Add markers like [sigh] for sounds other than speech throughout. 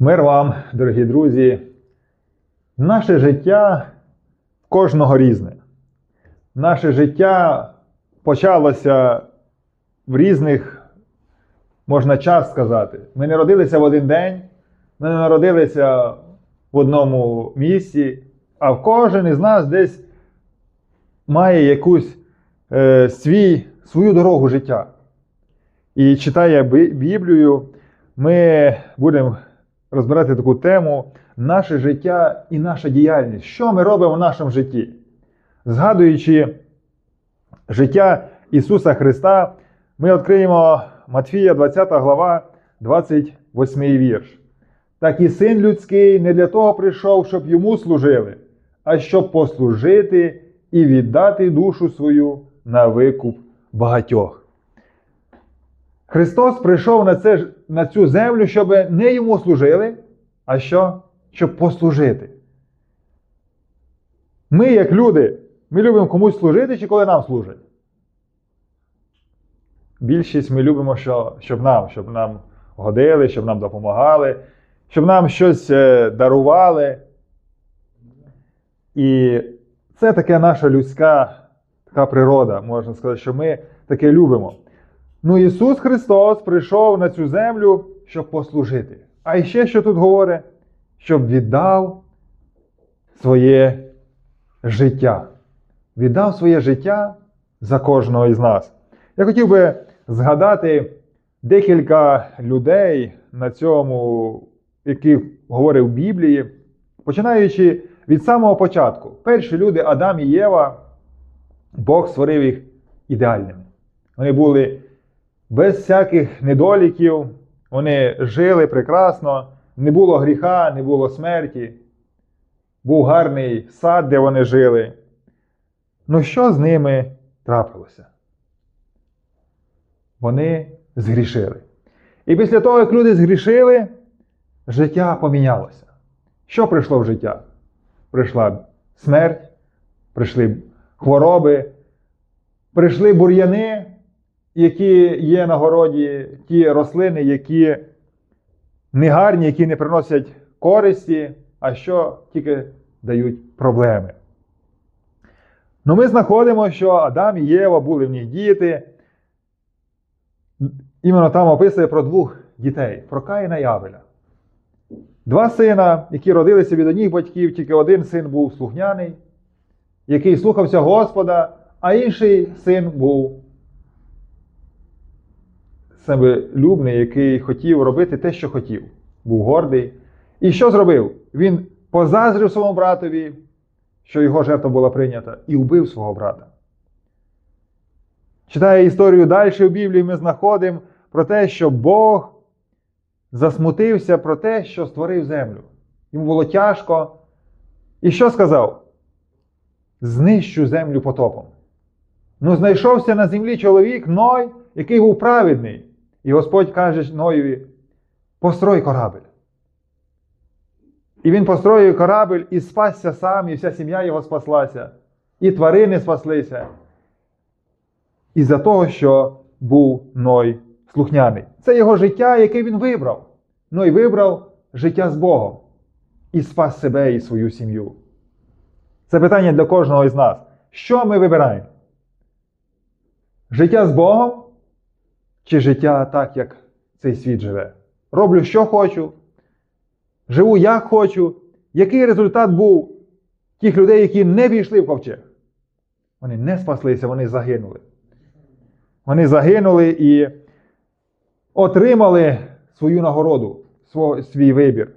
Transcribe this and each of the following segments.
Мир вам, дорогі друзі. Наше життя кожного різне. Наше життя почалося в різних, можна час сказати. Ми не родилися в один день, ми не народилися в одному місці, а кожен із нас десь має якусь е, свій, свою дорогу життя. І читає Біблію, ми будемо розбирати таку тему наше життя і наша діяльність. Що ми робимо в нашому житті? Згадуючи життя Ісуса Христа, ми відкриємо Матфія, 20 глава, 28 вірш. Так і син людський не для того прийшов, щоб йому служили, а щоб послужити і віддати душу свою на викуп багатьох. Христос прийшов на, це, на цю землю, щоб не йому служили, а що? Щоб послужити. Ми, як люди, ми любимо комусь служити чи коли нам служать? Більшість ми любимо, що, щоб нам, щоб нам годили, щоб нам допомагали, щоб нам щось е, дарували. І це таке наша людська така природа, можна сказати, що ми таке любимо. Ну, Ісус Христос прийшов на цю землю, щоб послужити. А ще що тут говорить? Щоб віддав своє життя. Віддав своє життя за кожного із нас. Я хотів би згадати декілька людей на цьому, які говорив в Біблії, починаючи від самого початку. Перші люди Адам і Єва, Бог створив їх ідеальними. Вони були без всяких недоліків, вони жили прекрасно, не було гріха, не було смерті. Був гарний сад, де вони жили. Ну що з ними трапилося? Вони згрішили. І після того, як люди згрішили, життя помінялося. Що прийшло в життя? Прийшла смерть, прийшли хвороби, прийшли бур'яни, які є на городі, ті рослини, які негарні, які не приносять користі, а що тільки дають проблеми. Ну, ми знаходимо, що Адам і Єва були в них діти. Іменно там описує про двох дітей: про Каїна і Авеля. Два сина, які родилися від одних батьків, тільки один син був слухняний, який слухався Господа, а інший син був себелюбний, який хотів робити те, що хотів, був гордий. І що зробив? Він позазрив своєму братові, що його жертва була прийнята, і вбив свого брата. Читає історію далі в Біблії, ми знаходимо про те, що Бог засмутився про те, що створив землю. Йому було тяжко. І що сказав? Знищу землю потопом. Ну, знайшовся на землі чоловік Ной, який був праведний. І Господь каже Ноєві: построй корабель. І він построїв корабель і спасся сам, і вся сім'я його спаслася, і тварини спаслися. Із-за того, що був Ной слухняний. Це його життя, яке він вибрав. Ной вибрав життя з Богом і спас себе і свою сім'ю. Це питання для кожного із нас. Що ми вибираємо? Життя з Богом чи життя так, як цей світ живе? Роблю, що хочу, живу як хочу. Який результат був тих людей, які не війшли в ковчег? Вони не спаслися, вони загинули. Вони загинули і отримали свою нагороду, свій вибір.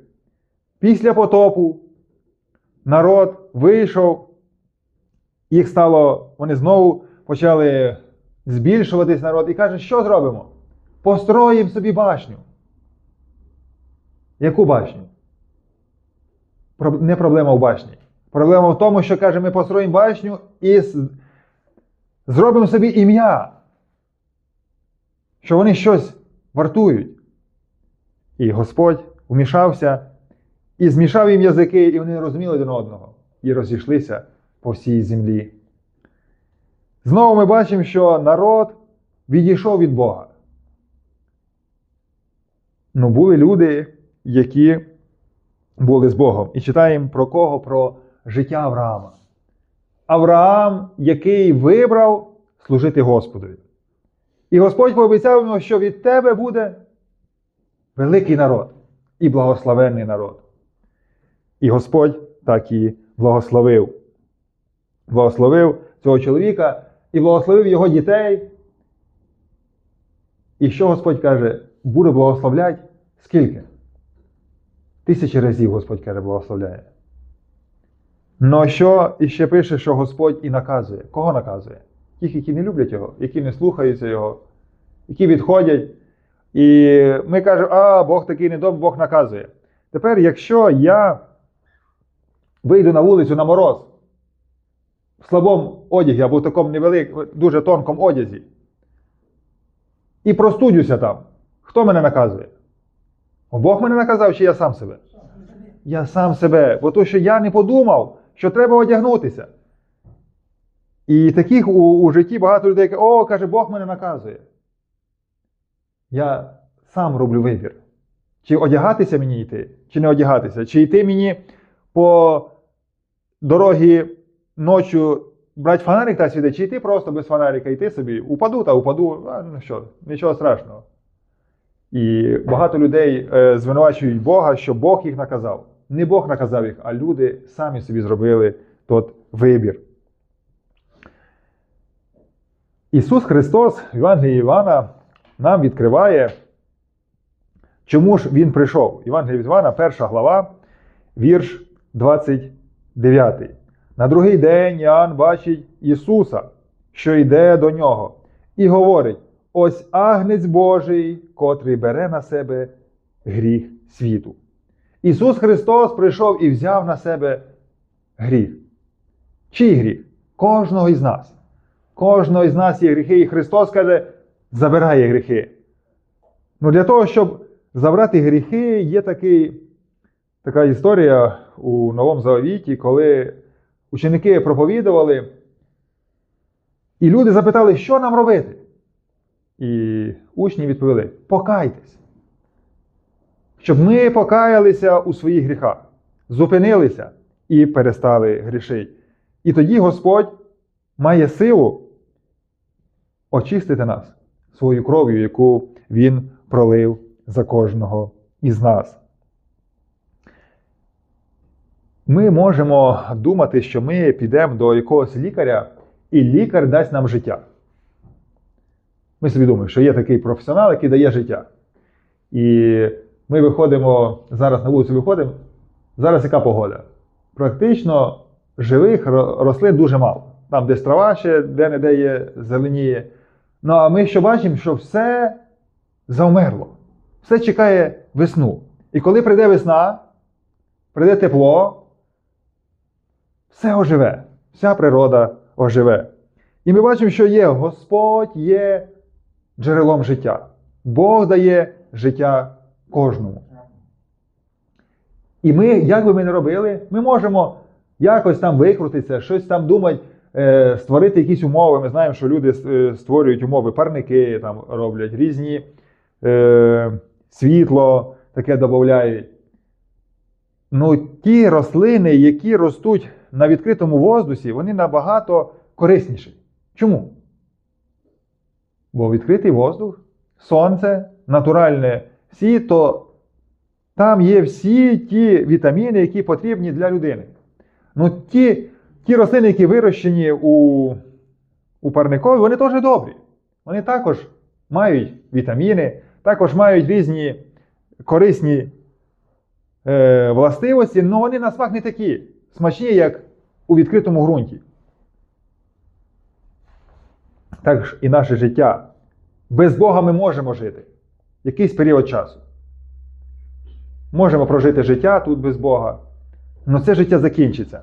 Після потопу народ вийшов, їх стало, вони знову почали збільшуватись народ і каже, що зробимо? Построїмо собі башню. Яку башню? Не проблема в башні. Проблема в тому, що каже, ми построїмо башню і зробимо собі ім'я, що вони щось вартують. І Господь вмішався і змішав їм язики, і вони розуміли один одного, і розійшлися по всій землі. Знову ми бачимо, що народ відійшов від Бога. Ну, були люди, які були з Богом. І читаємо про кого? Про життя Авраама. Авраам, який вибрав служити Господові. І Господь пообіцяв йому, що від тебе буде великий народ і благословенний народ. І Господь так і благословив. Благословив цього чоловіка і благословив його дітей. І що Господь каже, буде благословляти скільки? Тисячі разів Господь каже, благословляє. Ну що іще пише, що Господь і наказує. Кого наказує? Тих, які не люблять його, які не слухаються його, які відходять. І ми кажемо, а Бог такий недобрий, Бог наказує. Тепер, якщо я вийду на вулицю на мороз в слабому одязі або в такому невеликому, дуже тонкому одязі, і простудюся там, хто мене наказує? Бог мене наказав, чи я сам себе? Я сам себе, бо то, що я не подумав, що треба одягнутися. І таких у, у житті багато людей кажуть, о, каже, Бог мене наказує. Я сам роблю вибір. Чи одягатися мені йти, чи не одягатися, чи йти мені по дорогі ночі брати фонарик та світи, чи йти просто без фонарика, йти собі, упаду та упаду, а, ну що, нічого страшного. І багато людей е, звинувачують Бога, що Бог їх наказав. Не Бог наказав їх, а люди самі собі зробили тот вибір. Ісус Христос в Євангелії Івана нам відкриває, чому ж Він прийшов. Євангелія від Івана, перша глава, вірш 29. На другий день Іоанн бачить Ісуса, що йде до нього, і говорить: ось агнець Божий, котрий бере на себе гріх світу. Ісус Христос прийшов і взяв на себе гріх. Чий гріх? Кожного із нас. Кожного із нас є гріхи, і Христос каже, забирає гріхи. Ну, Для того, щоб забрати гріхи, є такий, така історія у Новому Завіті, коли ученики проповідували, і люди запитали, що нам робити. І учні відповіли: покайтесь. Щоб ми покаялися у своїх гріхах, зупинилися і перестали грішити. І тоді Господь має силу очистити нас своєю кров'ю, яку Він пролив за кожного із нас. Ми можемо думати, що ми підемо до якогось лікаря, і лікар дасть нам життя. Ми собі думаємо, що є такий професіонал, який дає життя. І ми виходимо, зараз на вулицю виходимо. Зараз яка погода? Практично живих рослин дуже мало. Там десь трава ще де-не-де є, зеленіє. Ну а ми що бачимо, що все завмерло. Все чекає весну. І коли прийде весна, прийде тепло, все оживе, вся природа оживе. І ми бачимо, що є Господь є джерелом життя. Бог дає життя кожному. І ми, як би ми не робили, ми можемо якось там викрутитися, щось там думати, е, створити якісь умови. Ми знаємо, що люди е, створюють умови, парники там роблять, різні е, світло таке додають. Ну, ті рослини, які ростуть на відкритому воздусі, вони набагато корисніші. Чому? Бо відкритий воздух, сонце, натуральне всі, то там є всі ті вітаміни, які потрібні для людини. Ну, ті, ті рослини, які вирощені у, у парникові, вони теж добрі. Вони також мають вітаміни, також мають різні корисні е, властивості, але вони на смак не такі смачні, як у відкритому ґрунті. Так ж і наше життя. Без Бога ми можемо жити якийсь період часу. Можемо прожити життя тут без Бога, але це життя закінчиться.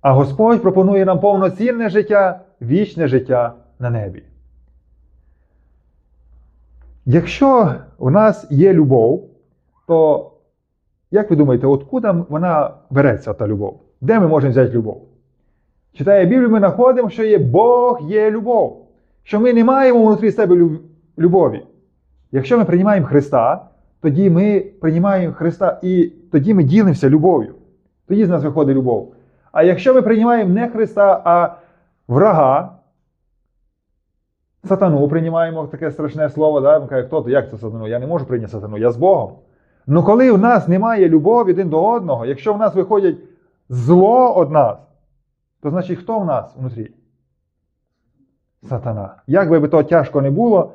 А Господь пропонує нам повноцінне життя, вічне життя на небі. Якщо в нас є любов, то як ви думаєте, откуда вона береться, та любов? Де ми можемо взяти любов? Читає Біблію, ми знаходимо, що є Бог є любов, що ми не маємо внутрі себе любові. Якщо ми приймаємо Христа, тоді ми приймаємо Христа і тоді ми ділимося любов'ю. Тоді з нас виходить любов. А якщо ми приймаємо не Христа, а врага, сатану приймаємо таке страшне слово, да? ми хто то, як це сатану? Я не можу прийняти сатану, я з Богом. Ну коли в нас немає любові один до одного, якщо в нас виходить зло від нас, то значить хто в нас внутрі? Сатана. Як би то тяжко не було,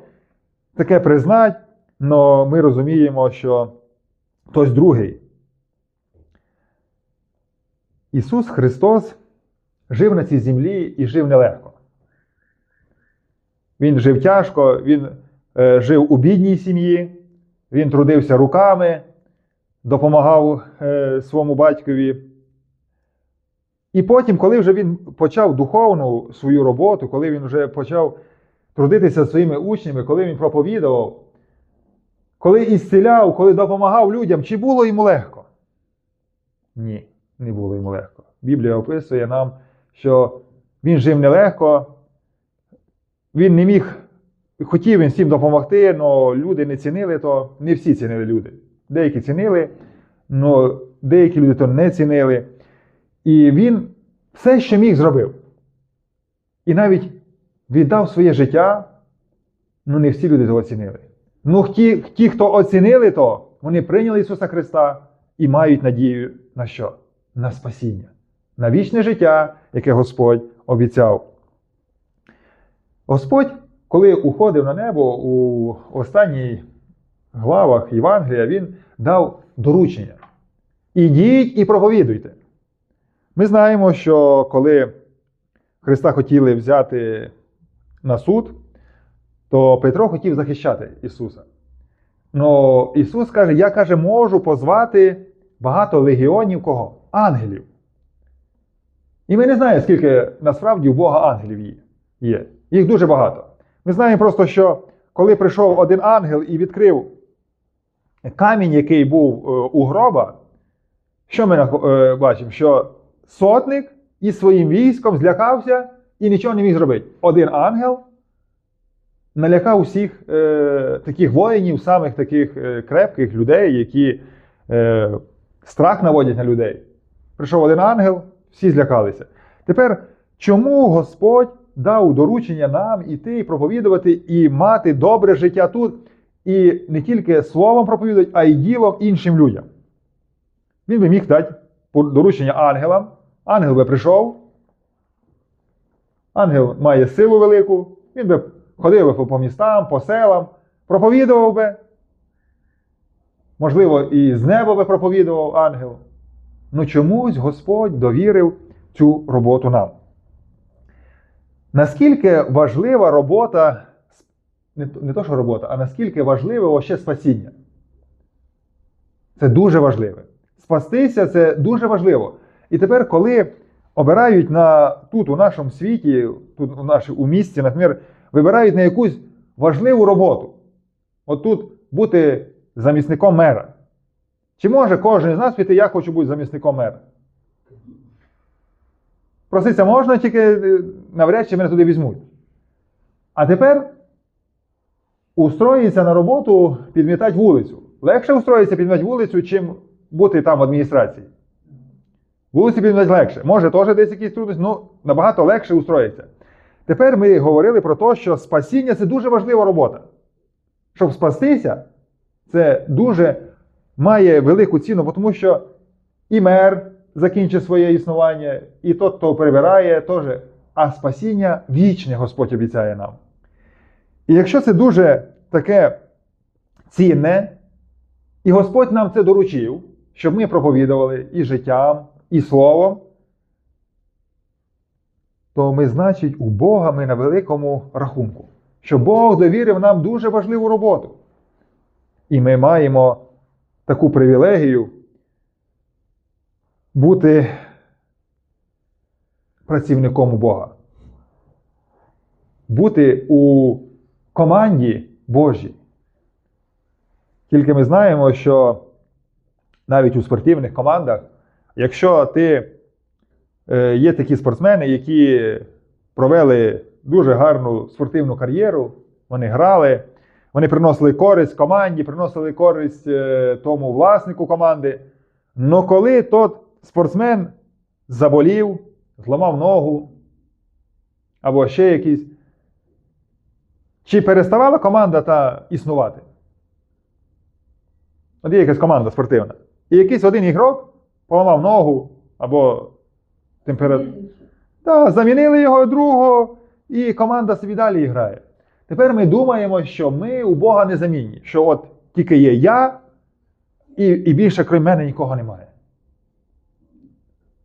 таке признать, але ми розуміємо, що хтось другий. Ісус Христос жив на цій землі і жив нелегко. Він жив тяжко, він е, жив у бідній сім'ї, він трудився руками, допомагав е, своєму батькові. І потім, коли вже він почав духовну свою роботу, коли він вже почав трудитися своїми учнями, коли він проповідував, коли ісціляв, коли допомагав людям, чи було йому легко? Ні, не було йому легко. Біблія описує нам, що він жив нелегко, він не міг, хотів він всім допомогти, але люди не цінили то, не всі цінили люди. Деякі цінили, але деякі люди то не цінили. І він все, що міг, зробив. І навіть віддав своє життя, ну не всі люди того оцінили. Ну, ті, ті, хто оцінили то, вони прийняли Ісуса Христа і мають надію на що? На спасіння, на вічне життя, яке Господь обіцяв. Господь, коли уходив на небо у останніх главах Євангелія, Він дав доручення. Ідіть і проповідуйте. Ми знаємо, що коли Христа хотіли взяти на суд, то Петро хотів захищати Ісуса. Но Ісус каже: Я каже, можу позвати багато легіонів кого? Ангелів. І ми не знаємо, скільки насправді у Бога ангелів є. Їх дуже багато. Ми знаємо просто, що коли прийшов один ангел і відкрив камінь, який був е, у гроба, що ми е, бачимо? Що сотник із своїм військом злякався і нічого не міг зробити. Один ангел налякав усіх е, таких воїнів, самих таких крепких людей, які страх наводять на людей. Прийшов один ангел, всі злякалися. Тепер, чому Господь дав доручення нам іти і проповідувати і мати добре життя тут, і не тільки словом проповідувати, а й ділом іншим людям? Він би міг дати доручення ангелам. Ангел би прийшов. Ангел має силу велику, він би ходив би по містам, по селам, проповідував би. Можливо, і з неба би проповідував ангел. Ну чомусь Господь довірив цю роботу нам. Наскільки важлива робота, не, не то, що робота, а наскільки важливе ще спасіння? Це дуже важливе. Спастися це дуже важливо. І тепер, коли обирають на, тут, у нашому світі, тут у, наш, у місті, наприклад, вибирають на якусь важливу роботу. От тут бути замісником мера. Чи може кожен з нас піти, я хочу бути замісником мера? Проситься можна, тільки е, навряд чи мене туди візьмуть. А тепер устроїться на роботу підмітати вулицю. Легше устроїться підмітати вулицю, чим бути там в адміністрації. Вулиці підмітати легше. Може, теж десь якісь трудності, ну набагато легше устроїться. Тепер ми говорили про те, що спасіння це дуже важлива робота. Щоб спастися, це дуже має велику ціну, тому що і мер закінчить своє існування, і тот, хто перебирає, теж. А спасіння вічне Господь обіцяє нам. І якщо це дуже таке цінне, і Господь нам це доручив, щоб ми проповідували і життям, і словом, то ми, значить, у Бога ми на великому рахунку, що Бог довірив нам дуже важливу роботу. І ми маємо таку привілегію бути працівником у Бога. Бути у команді Божій. Тільки ми знаємо, що навіть у спортивних командах, якщо ти е, є такі спортсмени, які провели дуже гарну спортивну кар'єру, вони грали, Вони приносили користь команді, приносили користь е, тому власнику команди. Но коли тот спортсмен заболів, зламав ногу або ще якийсь, чи переставала команда та існувати? От є якась команда спортивна. І якийсь один ігрок поламав ногу або температуру. Так, замінили його другого, і команда собі далі грає. Тепер ми думаємо, що ми у Бога незамінні, що от тільки є я, і, і більше крім мене нікого немає.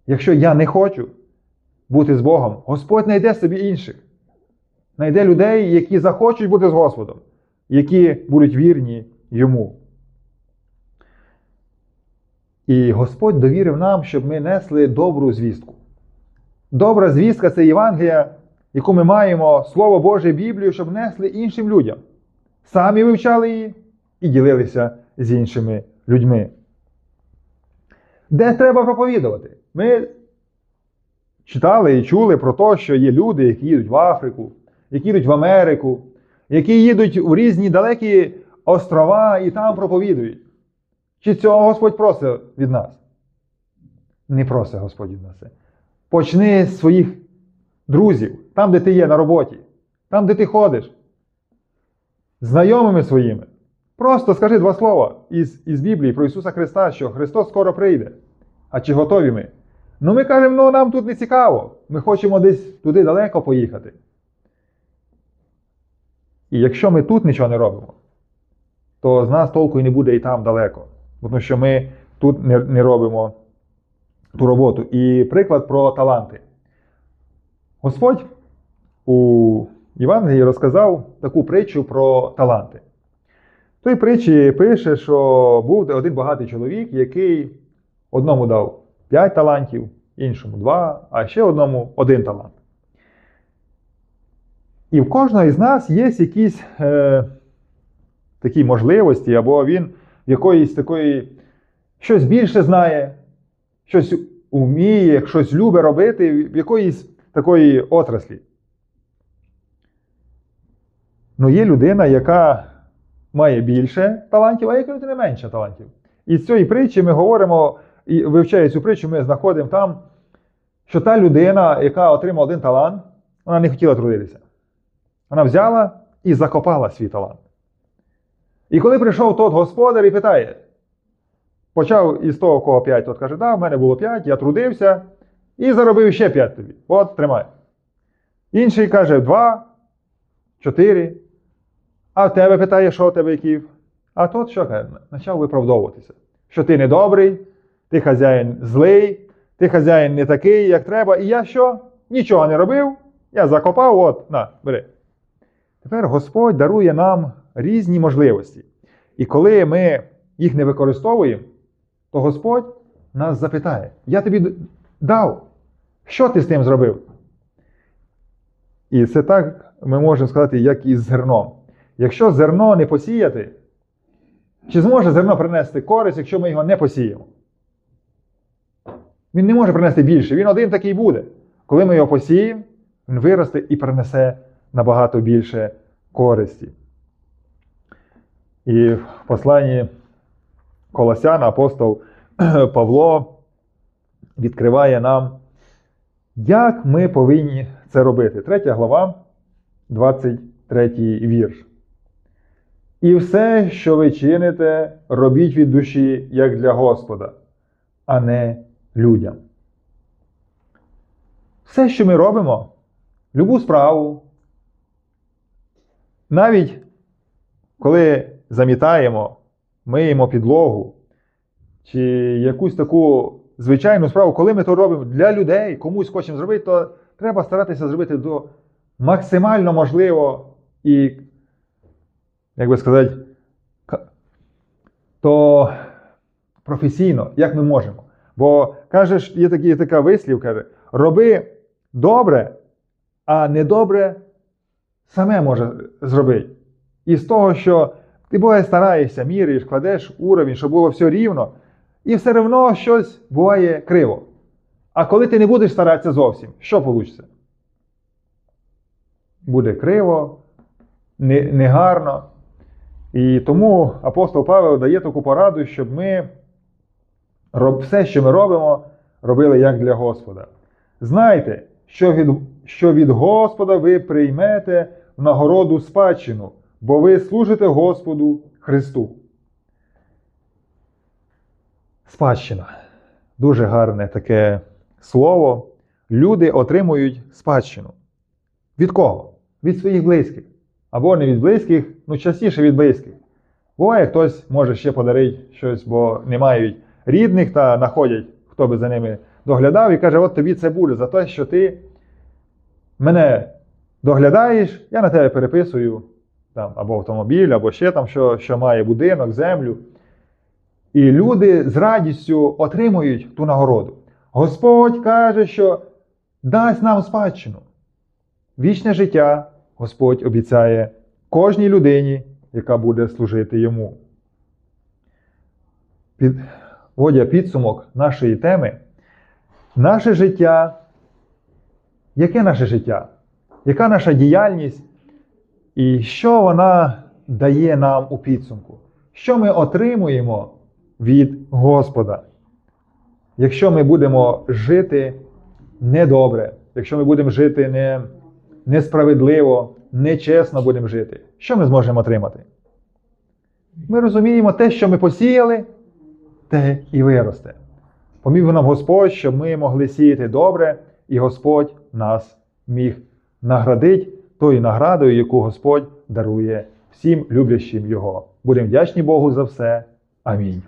Якщо я не хочу бути з Богом, Господь знайде собі інших. Знайде людей, які захочуть бути з Господом, які будуть вірні йому. І Господь довірив нам, щоб ми несли добру звістку. Добра звістка це Євангелія, яку ми маємо, Слово Боже, Біблію, щоб несли іншим людям. Самі вивчали її і ділилися з іншими людьми. Де треба проповідувати? Ми читали і чули про те, що є люди, які їдуть в Африку, які їдуть в Америку, які їдуть у різні далекі острова і там проповідують. Чи цього Господь просить від нас? Не просить Господь від нас. Почни з своїх друзів, там, де ти є на роботі, там, де ти ходиш, знайомими своїми. Просто скажи два слова із, із Біблії про Ісуса Христа, що Христос скоро прийде. А чи готові ми? Ну ми кажемо, ну нам тут не цікаво. Ми хочемо десь туди далеко поїхати. І якщо ми тут нічого не робимо, то з нас толку і не буде і там далеко. Тому що ми тут не, не робимо ту роботу. І приклад про таланти. Господь у Євангелії розказав таку притчу про таланти. В той притчі пише, що був один багатий чоловік, який одному дав 5 талантів, іншому 2, а ще одному один талант. І в кожного із нас є якісь е, такі можливості, або він в якоїсь такої щось більше знає, щось вміє, щось любить робити, в якоїсь такої отраслі. Ну, є людина, яка має більше талантів, а є людина менше талантів. І з цієї притчі ми говоримо, і вивчаючи цю притчу, ми знаходимо там, що та людина, яка отримала один талант, вона не хотіла трудитися. Вона взяла і закопала свій талант. І коли прийшов тот господар і питає, почав із того, кого 5, тот каже, да, в мене було 5, я трудився і заробив ще 5 тобі. От, тримай. Інший каже, 2, 4. А в тебе питає, що у тебе яків? А тот що каже? Почав виправдовуватися. Що ти недобрий, ти хазяїн злий, ти хазяїн не такий, як треба. І я що? Нічого не робив, я закопав, от, на, бери. Тепер Господь дарує нам різні можливості. І коли ми їх не використовуємо, то Господь нас запитає: Я тобі дав, що ти з тим зробив? І це так ми можемо сказати, як і з зерном. Якщо зерно не посіяти, чи зможе зерно принести користь, якщо ми його не посіємо? Він не може принести більше, він один такий буде. Коли ми його посіємо, він виросте і принесе набагато більше користі. І в посланні Колосян апостол [clears throat] Павло відкриває нам, як ми повинні це робити. Третя глава, 23 вірш. І все, що ви чините, робіть від душі, як для Господа, а не людям. Все, що ми робимо, любу справу, навіть коли замітаємо, миємо підлогу, чи якусь таку звичайну справу, коли ми то робимо для людей, комусь хочемо зробити, то треба старатися зробити до максимально можливо і, як би сказати, то професійно, як ми можемо. Бо кажеш, є такий, є така вислів, каже, роби добре, а недобре саме може зробити. І з того, що ти буває стараєшся, міряєш, кладеш уровень, щоб було все рівно, і все одно щось буває криво. А коли ти не будеш старатися зовсім, що вийде? Буде криво, негарно. І тому апостол Павел дає таку пораду, щоб ми роб- все, що ми робимо, робили як для Господа. Знайте, що від, що від Господа ви приймете в нагороду спадщину, бо ви служите Господу Христу. Спадщина. Дуже гарне таке слово. Люди отримують спадщину. Від кого? Від своїх близьких. Або не від близьких, ну частіше від близьких. Буває, хтось може ще подарити щось, бо не мають рідних та знаходять, хто би за ними доглядав, і каже: от тобі буде за те, що ти мене доглядаєш, я на тебе переписую там, або автомобіль, або ще там, що, що має будинок, землю. І люди з радістю отримують ту нагороду. Господь каже, що дасть нам спадщину. Вічне життя Господь обіцяє кожній людині, яка буде служити йому. Підводя підсумок нашої теми, наше життя, яке наше життя? Яка наша діяльність? І що вона дає нам у підсумку? Що ми отримуємо від Господа? Якщо ми будемо жити недобре, якщо ми будемо жити не, несправедливо, нечесно будемо жити, що ми зможемо отримати? Ми розуміємо те, що ми посіяли, те і виросте. Помів нам Господь, щоб ми могли сіяти добре, і Господь нас міг наградити тою наградою, яку Господь дарує всім люблящим Його. Будемо вдячні Богу за все. Амінь.